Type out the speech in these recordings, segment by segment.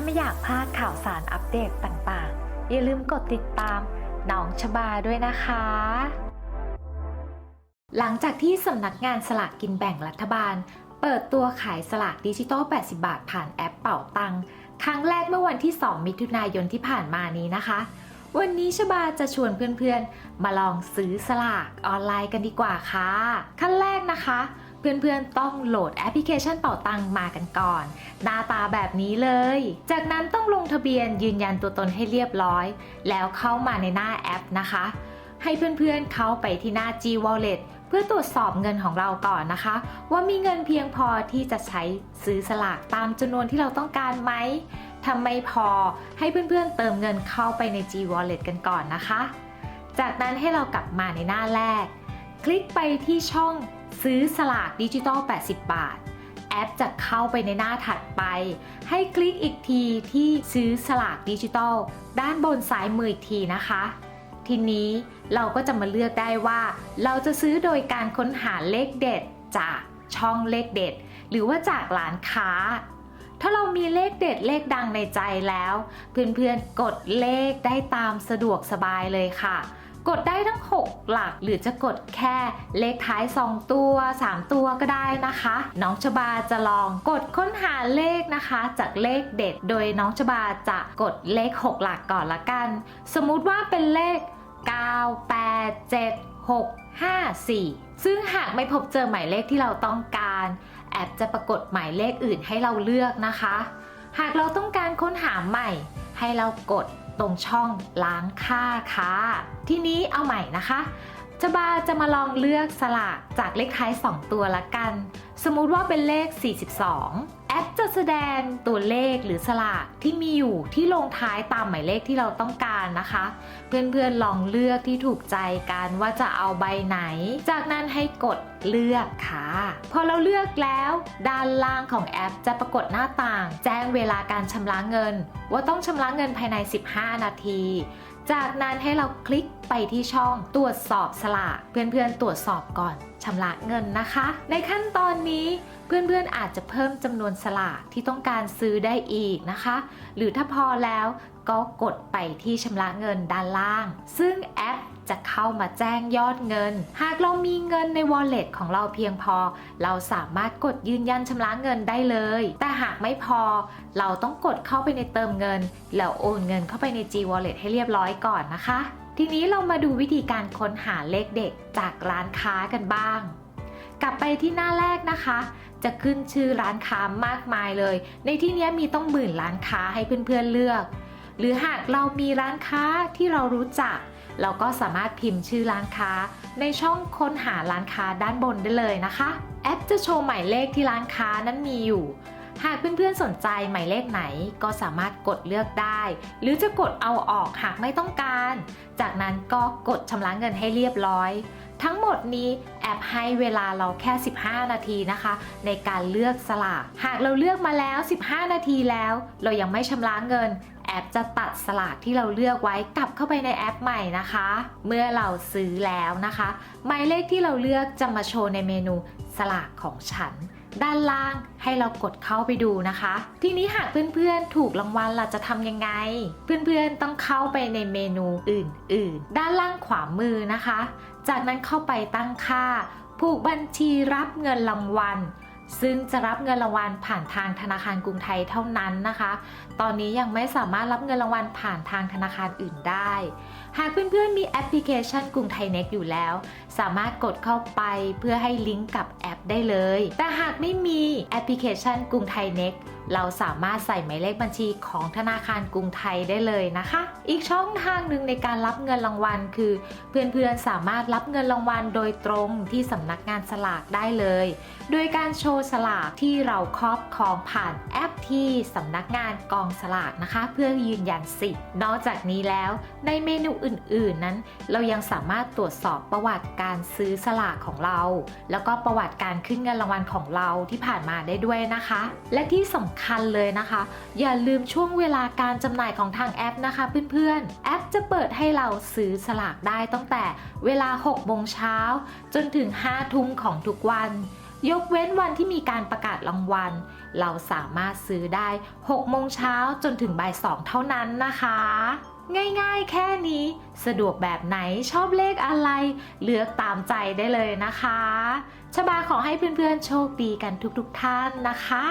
าไม่อยากพลาดข่าวสารอัปเดตต่างๆ อย่าลืมกดติดตามน้องชบาด้วยนะคะ หลังจากที่สำนักงานสลากกินแบ่งรัฐบาล เปิดตัวขายสลากดิจิตอล 80 บาทผ่านแอปเป่าตังค์ครั้งแรกเมื่อวันที่ 2 มิถุนายนที่ผ่านมานี้นะคะ วันนี้ชบาจะชวนเพื่อนๆ มาลองซื้อสลากออนไลน์กันดีกว่าค่ะ ขั้นแรกนะคะ เพื่อนๆ ต้องโหลดแอปพลิเคชันเป่าตังมากันก่อน หน้าตาแบบนี้เลย จากนั้นต้องลงทะเบียนยืนยันตัวตนให้เรียบร้อย แล้วเข้ามาในหน้าแอปนะคะ ให้เพื่อนๆเข้าไปที่หน้า G Wallet เพื่อตรวจสอบเงินของเราก่อนนะคะ ว่ามีเงินเพียงพอที่จะใช้ซื้อสลากตามจำนวนที่เราต้องการไหมถ้าไม่พอให้เพื่อนๆเติมเงินเข้าไปใน G Wallet กันก่อนนะคะ จากนั้นให้เรากลับมาในหน้าแรก คลิกไปที่ช่อง ซื้อสลากดิจิตอล 80 บาท แอปจะเข้าไปในหน้าถัดไป ให้คลิกอีกทีที่ซื้อสลากดิจิตอล ด้านบนซ้ายมืออีกทีนะคะ ทีนี้เราก็จะมาเลือกได้ว่า เราจะซื้อโดยการค้นหาเลขเด็ดจากช่องเลขเด็ด หรือว่าจากร้านค้า ถ้าเรามีเลขเด็ดเลขดังในใจแล้ว เพื่อนๆกดเลขได้ตามสะดวกสบายเลยค่ะ กดได้ทั้ง 6 หลักหรือจะกดแค่เลขท้าย 2 ตัว 3 ตัวก็ได้นะคะ น้องชบาจะลองกดค้นหาเลขนะคะ จากเลขเด็ด โดยน้องชบาจะกดเลข 6 หลักก่อนละกัน สมมุติว่าเป็นเลข 9 8 7 6 5 4 ซึ่งหากไม่พบเจอหมายเลขที่เราต้องการ แอปจะปรากฏหมายเลขอื่นให้เราเลือกนะคะ หากเราต้องการค้นหาใหม่ ให้เรากด ตรงช่องล้างค่าค่ะทีนี้เอาใหม่นะคะจะบาจะมาลองเลือกสลากจากเลขท้าย 2 ตัวละกัน สมมุติว่าเป็นเลข 42แอ ปจะแสดงตัวเลขหรือสลากที่มีอยู่ที่ลงท้ายตามหมายเลขที่เราต้องการนะคะ เพื่อนๆลองเลือกที่ถูกใจกันว่าจะเอาใบไหน จากนั้นให้กดเลือกค่ะ พอเราเลือกแล้ว ด้านล่างของแอปจะปรากฏหน้าต่าง แจ้งเวลาการชำระเงิน ว่าต้องชำระเงินภายใน 15 นาที จากนั้นให้เราคลิกไปที่ช่องตรวจสอบสลาก เพื่อนๆ ตรวจสอบก่อนชำระเงินนะคะ ในขั้นตอนนี้เพื่อนๆอาจจะเพิ่มจำนวนสลากที่ต้องการซื้อได้อีกนะคะ หรือถ้าพอแล้วก็กดไปที่ชำระเงินด้านล่าง ซึ่งแอปจะเข้ามาแจ้งยอดเงิน หากเรามีเงินใน wallet ของเราเพียงพอ เราสามารถกดยืนยันชำระเงินได้เลย แต่หากไม่พอ เราต้องกดเข้าไปในเติมเงิน แล้วโอนเงินเข้าไปใน G Wallet ให้เรียบร้อยก่อนนะคะ ทีนี้เรามาดูวิธีการค้นหาเลขเด็ดจากร้านค้ากันบ้าง กลับไปที่หน้าแรกนะคะ จะขึ้นชื่อร้านค้ามากมายเลย ในที่นี้มีต้องหมื่นร้านค้าให้เพื่อนๆเลือก หรือหากเรามีร้านค้าที่เรารู้จัก เราก็สามารถพิมพ์ชื่อร้านค้า ในช่องค้นหาร้านค้าด้านบนได้เลยนะคะ แอปจะโชว์หมายเลขที่ร้านค้านั้นมีอยู่ หากเพื่อนๆสนใจหมายเลขไหนก็สามารถกดเลือกได้ หรือจะกดเอาออกหากไม่ต้องการ จากนั้นก็กดชำระเงินให้เรียบร้อย ทั้งหมดนี้แอปให้เวลาเราแค่ 15 นาทีนะคะ ในการเลือกสลาก หากเราเลือกมาแล้ว 15 นาทีแล้ว เรายังไม่ชำระเงินแอปจะตัดสลากที่เราเลือกไว้กลับเข้าไปในแอปใหม่นะคะ เมื่อเราซื้อแล้วนะคะ หมายเลขที่เราเลือกจะมาโชว์ในเมนูสลากของฉัน ด้านล่างให้เรากดเข้าไปดูนะคะ ทีนี้หากเพื่อนๆถูกรางวัลเราจะทำยังไง เพื่อนๆต้องเข้าไปในเมนูอื่นๆ ด้านล่างขวามือนะคะ จากนั้นเข้าไปตั้งค่า ผูกบัญชีรับเงินรางวัล ซึ่งจะรับเงินรางวัลผ่านทางธนาคารกรุงไทยเท่านั้นนะคะ ตอนนี้ยังไม่สามารถรับเงินรางวัลผ่านทางธนาคารอื่นได้ หากเพื่อนๆมีแอปพลิเคชันกรุงไทยเน็กอยู่แล้ว สามารถกดเข้าไปเพื่อให้ลิงก์กับแอปได้เลย แต่หากไม่มีแอปพลิเคชันกรุงไทยเน็ก เราสามารถใส่หมายเลขบัญชีของธนาคารกรุงไทยได้เลยนะคะ อีกช่องทางหนึ่งในการรับเงินรางวัล คือ เพื่อนๆสามารถรับเงินรางวัลโดยตรงที่สำนักงานสลากได้เลย โดยการโชว์สลากที่เราครอบครองผ่านแอปที่สำนักงานกองสลากนะคะ เพื่อยืนยันสิทธิ์นอกจากนี้แล้วในเมนูอื่นๆนั้น เรายังสามารถตรวจสอบประวัติการซื้อสลากของเรา แล้วก็ประวัติการขึ้นเงินรางวัลของเราที่ผ่านมาได้ด้วยนะคะ และที่สำคัญำคัญเลยนะคะ อย่าลืมช่วงเวลาการจำหน่ายของทางแอปนะคะเพื่อนๆ แอปจะเปิดให้เราซื้อสลากได้ตั้งแต่เวลา 6 โมงเช้า จนถึง 5 ทุ่มของทุกวัน ยกเว้นวันที่มีการประกาศรางวัล เราสามารถซื้อได้ 6 โมงเช้าจนถึงบ่าย 2 เท่านั้นนะคะง่ายๆ แค่นี้ สะดวกแบบไหนชอบเลขอะไร เลือกตามใจได้เลยนะคะ ชบาขอให้เพื่อนๆ โชคดีกันทุกๆท่านนะคะ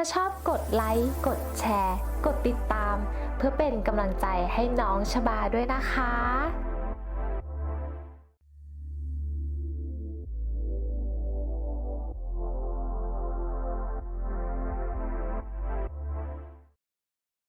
ถ้าชอบกดไลค์ กดแชร์ กดติดตาม เพื่อเป็นกำลังใจให้น้องชบาด้วยนะคะ